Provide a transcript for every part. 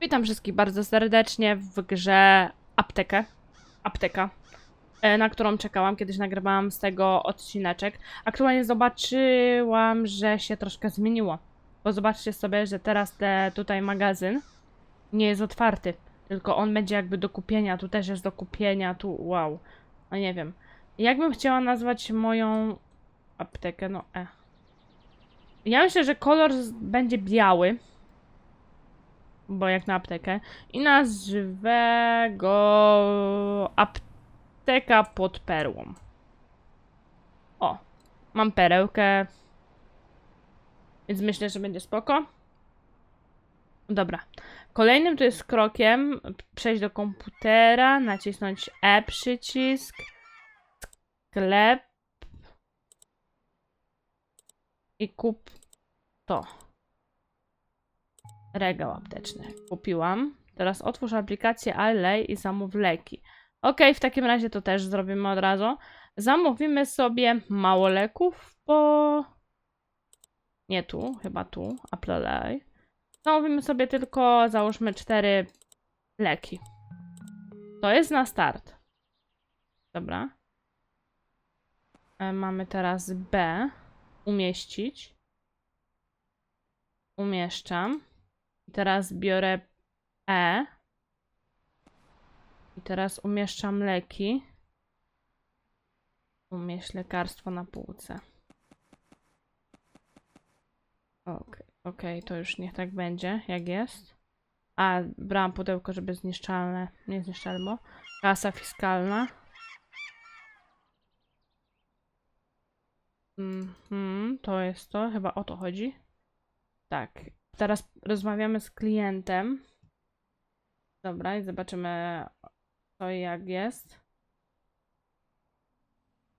Witam wszystkich bardzo serdecznie w grze Aptekę. Apteka, e, na którą czekałam, kiedyś nagrywałam z tego odcineczek. Aktualnie zobaczyłam, że się troszkę zmieniło. Bo zobaczcie sobie, że teraz te, tutaj magazyn nie jest otwarty. Tylko on będzie jakby do kupienia. Tu też jest do kupienia. Tu, wow. No nie wiem. Jakbym chciała nazwać moją aptekę? No, e. Ja myślę, że kolor będzie biały bo jak na aptekę. I nazwę go apteka pod perłą. O, mam perełkę, więc myślę, że będzie spoko. Dobra. Kolejnym to jest krokiem przejść do komputera, nacisnąć E przycisk, sklep i kup to. Regał apteczny. Kupiłam. Teraz otwórz aplikację iLay i zamów leki. Ok, w takim razie to też zrobimy od razu. Zamówimy sobie mało leków, bo... Nie tu, chyba tu. Apply. Zamówimy sobie tylko, załóżmy, cztery leki. To jest na start. Dobra. E, Mamy teraz B. Umieścić. Umieszczam. I teraz biorę E. I teraz umieszczam leki. Umieść lekarstwo na półce. Okej, okej, to już niech tak będzie, jak jest. A, brałam pudełko, żeby zniszczalne, nie zniszczalne, kasa fiskalna. Mhm, to jest to, chyba o to chodzi. Tak, Teraz rozmawiamy z klientem. Dobra, i zobaczymy co i jak jest.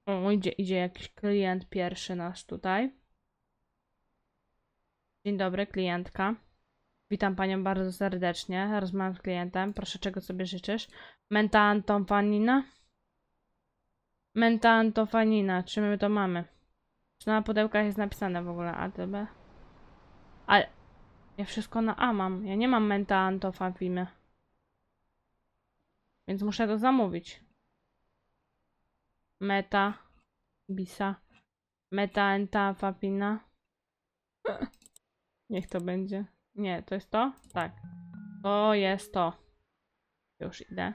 O, idzie, idzie jakiś klient pierwszy nasz tutaj. Dzień dobry, klientka. Witam panią bardzo serdecznie. Rozmawiam z klientem. Proszę, czego sobie życzysz? Menta antofanina? Menta antofanina. Czy my to mamy? Czy na pudełkach jest napisane w ogóle ATB? Ale ja wszystko na A mam. Ja nie mam menta antofafimy. Więc muszę to zamówić. Meta. Bisa. Meta entafapina. Niech to będzie. Nie, to jest to? Tak. To jest to. Już idę.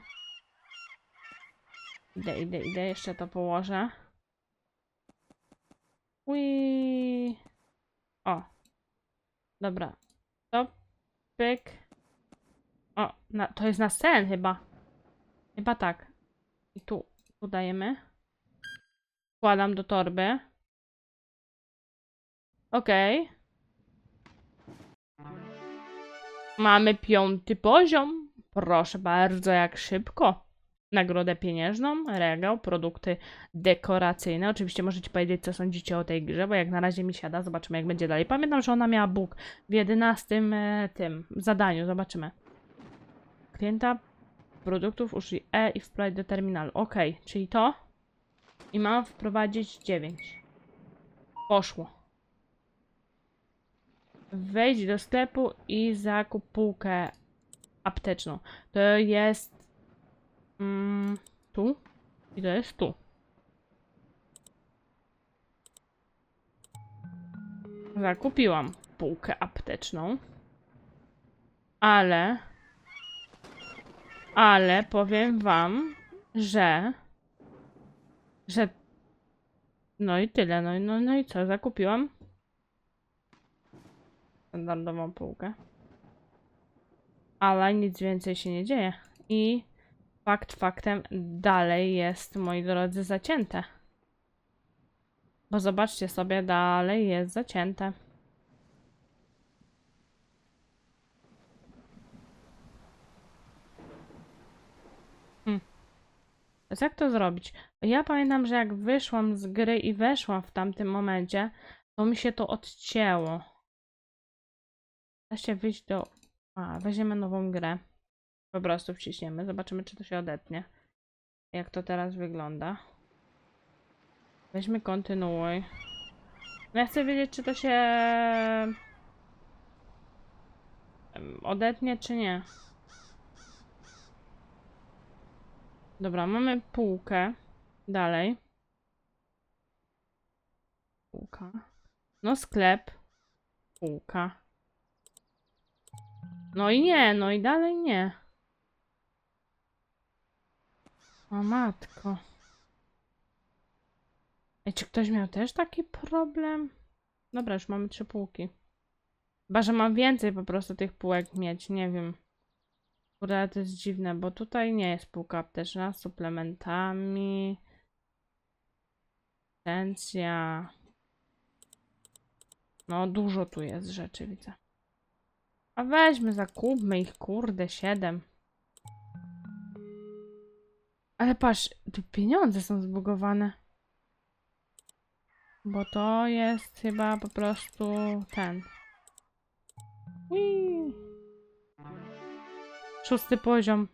Idę, idę, idę. Jeszcze to położę. Ui. O. Dobra. Pyk. O, na, to jest na sen chyba. Chyba tak. I tu, tu dajemy. Wkładam do torby. Okej. Mamy piąty poziom. Proszę bardzo, jak szybko. Nagrodę pieniężną, regał, produkty dekoracyjne. Oczywiście możecie powiedzieć, co sądzicie o tej grze, bo jak na razie mi siada. Zobaczymy, jak będzie dalej. Pamiętam, że ona miała bóg w 11 e, tym zadaniu. Zobaczymy. Klienta produktów użyj E i wprowadź do terminalu. Ok, czyli to. I mam wprowadzić 9. Poszło. Wejdź do sklepu i zakup półkę apteczną. To jest Mm, tu? I to jest tu. Zakupiłam półkę apteczną. Ale... Ale powiem wam, że... Że... No i tyle. No, no, no i co? Zakupiłam standardową półkę. Ale nic więcej się nie dzieje. I fakt faktem dalej jest, moi drodzy, zacięte. Bo zobaczcie sobie, dalej jest zacięte. Hmm. Jak to zrobić? Ja pamiętam, że jak wyszłam z gry i weszłam w tamtym momencie, to mi się to odcięło. Da się wyjść do... A, weźmiemy nową grę. Po prostu wciśniemy, zobaczymy, czy to się odetnie. Jak to teraz wygląda. Weźmy kontynuuj. No ja chcę wiedzieć, czy to się Odetnie czy nie? Dobra, mamy półkę. Dalej. Półka. No sklep. Półka. No i nie, no i dalej nie. O matko. Ej, czy ktoś miał też taki problem? Dobra, już mamy trzy półki. Chyba, że mam więcej po prostu tych półek mieć, nie wiem. Kurde, to jest dziwne, bo tutaj nie jest półka apteczna z suplementami. Esencja. No, dużo tu jest rzeczy, widzę. A weźmy, zakupmy ich, kurde, siedem. Ale patrz, tu pieniądze są zbugowane. Bo to jest chyba po prostu ten. Ui. Szósty poziom.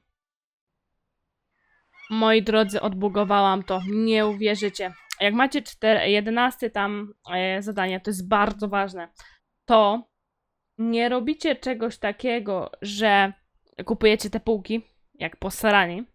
Moi drodzy, odbugowałam to. Nie uwierzycie. Jak macie 4, 11 tam e, zadanie, to jest bardzo ważne. To nie robicie czegoś takiego, że kupujecie te półki, jak posrani,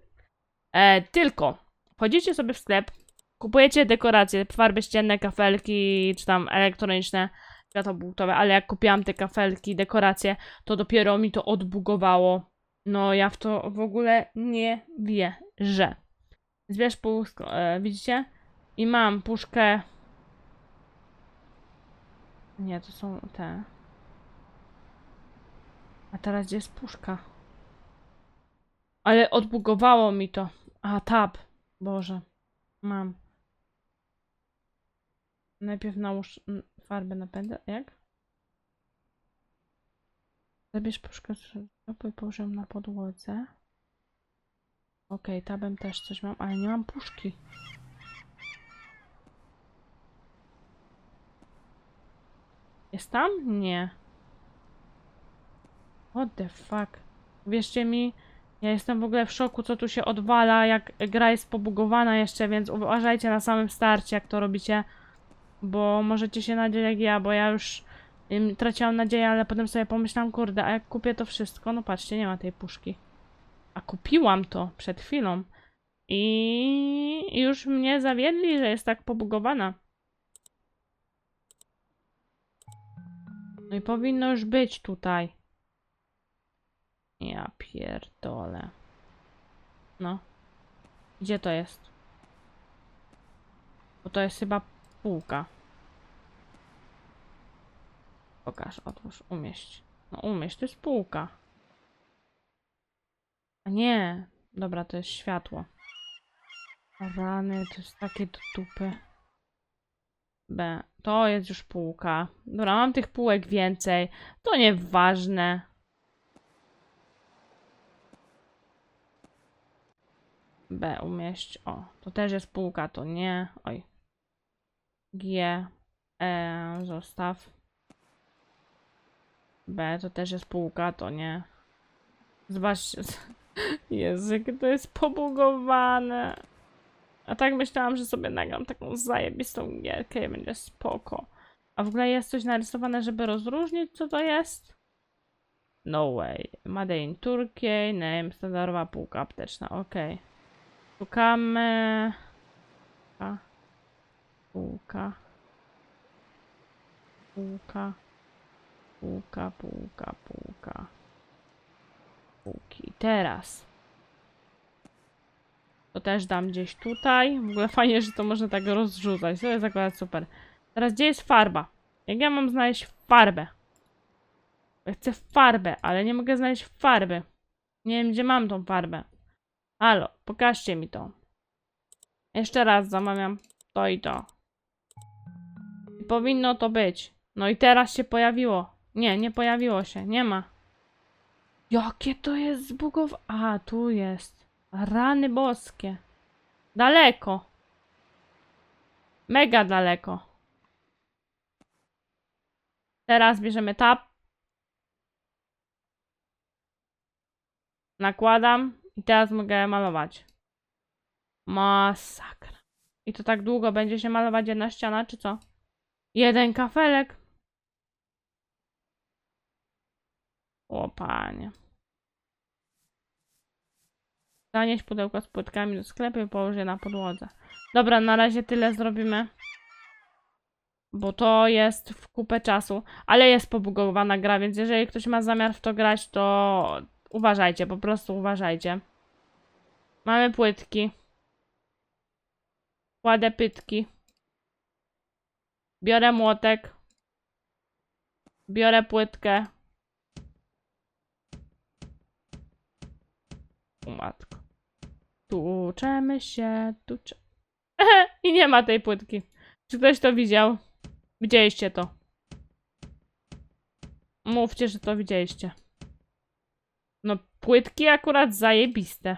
e, tylko wchodzicie sobie w sklep, kupujecie dekoracje, farby ścienne, kafelki, czy tam elektroniczne, światłobutowe, ale jak kupiłam te kafelki, dekoracje, to dopiero mi to odbugowało. No ja w to w ogóle nie wierzę. Zbierz puszkę, e, widzicie? I mam puszkę... Nie, to są te... A teraz gdzie jest puszka? Ale odbugowało mi to. A, tab. Boże. Mam. Najpierw nałóż farbę na pędzel. Jak? Zabierz puszkę i połóż ją na podłodze. Okej, tabem też coś mam, ale nie mam puszki. Jest tam? Nie. What the fuck? Wierzcie mi, ja jestem w ogóle w szoku, co tu się odwala, jak gra jest pobugowana jeszcze, więc uważajcie na samym starcie, jak to robicie, bo możecie się nadzieć jak ja, bo ja już traciłam nadzieję, ale potem sobie pomyślałam, kurde, a jak kupię to wszystko, no patrzcie, nie ma tej puszki. A kupiłam to przed chwilą i już mnie zawiedli, że jest tak pobugowana. No i powinno już być tutaj. Ja pierdolę. No. Gdzie to jest? Bo to jest chyba półka. Pokaż, otwórz, umieść. No umieść, to jest półka. A nie. Dobra, to jest światło. Rany, to jest takie do dupy. B. To jest już półka. Dobra, mam tych półek więcej. To nieważne. B umieść. O, to też jest półka, to nie. Oj. G. E, zostaw. B to też jest półka, to nie. Zobaczcie. Język to jest pobugowane. A tak myślałam, że sobie nagram taką zajebistą gierkę i będzie spoko. A w ogóle jest coś narysowane, żeby rozróżnić, co to jest? No way. Made in Turkey, name, standardowa półka apteczna, okej. Szukamy... A. Półka. Półka. Półka, półka, półka. Półki. Teraz. To też dam gdzieś tutaj. W ogóle fajnie, że to można tak rozrzucać. To jest akurat super. Teraz gdzie jest farba? Jak ja mam znaleźć farbę? Ja chcę farbę, ale nie mogę znaleźć farby. Nie wiem, gdzie mam tą farbę. Halo, pokażcie mi to. Jeszcze raz zamawiam to i to. Powinno to być. No i teraz się pojawiło. Nie, nie pojawiło się. Nie ma. Jakie to jest zbugow... A, tu jest. Rany boskie. Daleko. Mega daleko. Teraz bierzemy tab. Nakładam i teraz mogę malować. Masakra. I to tak długo będzie się malować jedna ściana, czy co? Jeden kafelek. O panie. Zanieś pudełko z płytkami do sklepu i połóż je na podłodze. Dobra, na razie tyle zrobimy. Bo to jest w kupę czasu. Ale jest pobugowana gra, więc jeżeli ktoś ma zamiar w to grać, to uważajcie, po prostu uważajcie. Mamy płytki. Kładę pytki. Biorę młotek. Biorę płytkę. O matko. Tuczemy się, tucze... I nie ma tej płytki. Czy ktoś to widział? Widzieliście to. Mówcie, że to widzieliście. No, płytki akurat zajebiste.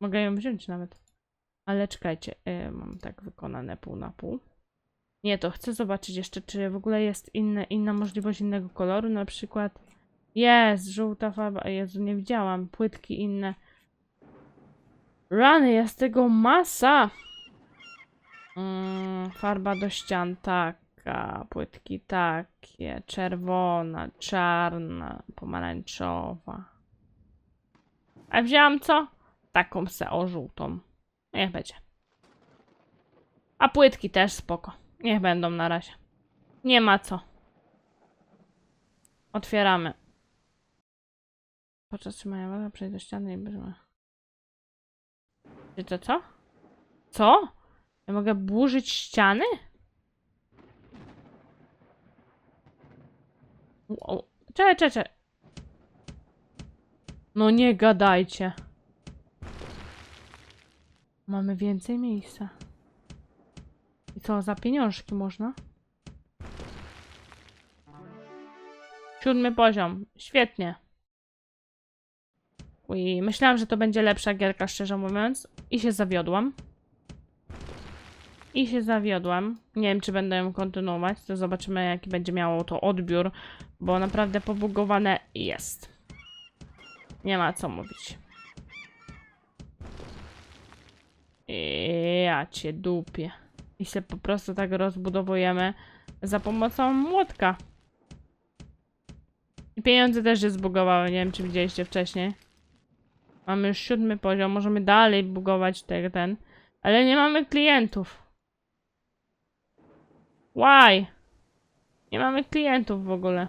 Mogę ją wziąć nawet. Ale czekajcie, y, mam tak wykonane pół na pół. Nie, to chcę zobaczyć jeszcze, czy w ogóle jest inne, inna możliwość innego koloru, na przykład jest żółta farba, Jezu, nie widziałam, płytki inne. Rany, jest tego masa! Mm, farba do ścian taka, płytki takie, czerwona, czarna, pomarańczowa. A wzięłam co? Taką se o żółtą. Niech będzie. A płytki też spoko. Niech będą na razie. Nie ma co. Otwieramy. Podczas trzymania woda przejść do ściany i brzmi. Czy to co? Co? Ja mogę burzyć ściany? Wow. Czekaj, czekaj, czekaj. No nie gadajcie. Mamy więcej miejsca. I co, za pieniążki można? Siódmy poziom. Świetnie. Ui, myślałam, że to będzie lepsza gierka, szczerze mówiąc. I się zawiodłam. I się zawiodłam. Nie wiem, czy będę ją kontynuować. To zobaczymy, jaki będzie miało to odbiór. Bo naprawdę pobugowane jest. Nie ma co mówić. Ja cię dupię. I się po prostu tak rozbudowujemy za pomocą młotka. I pieniądze też się zbugowały, nie wiem czy widzieliście wcześniej. Mamy już siódmy poziom, możemy dalej bugować te, ten. Ale nie mamy klientów. Why? Nie mamy klientów w ogóle.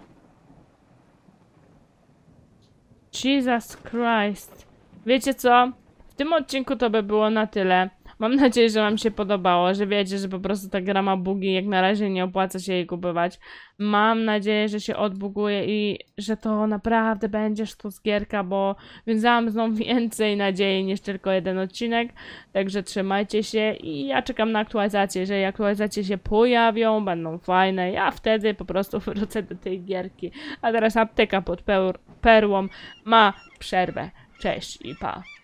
Jesus Christ. Wiecie co? W tym odcinku to by było na tyle. Mam nadzieję, że wam się podobało, że wiecie, że po prostu ta gra ma bugi, jak na razie nie opłaca się jej kupować. Mam nadzieję, że się odbuguje i że to naprawdę będzie sztucgierka, bo wiązałam z nią więcej nadziei niż tylko jeden odcinek. Także trzymajcie się i ja czekam na aktualizacje. Jeżeli aktualizacje się pojawią, będą fajne, ja wtedy po prostu wrócę do tej gierki. A teraz apteka pod per perłą ma przerwę. Cześć i pa.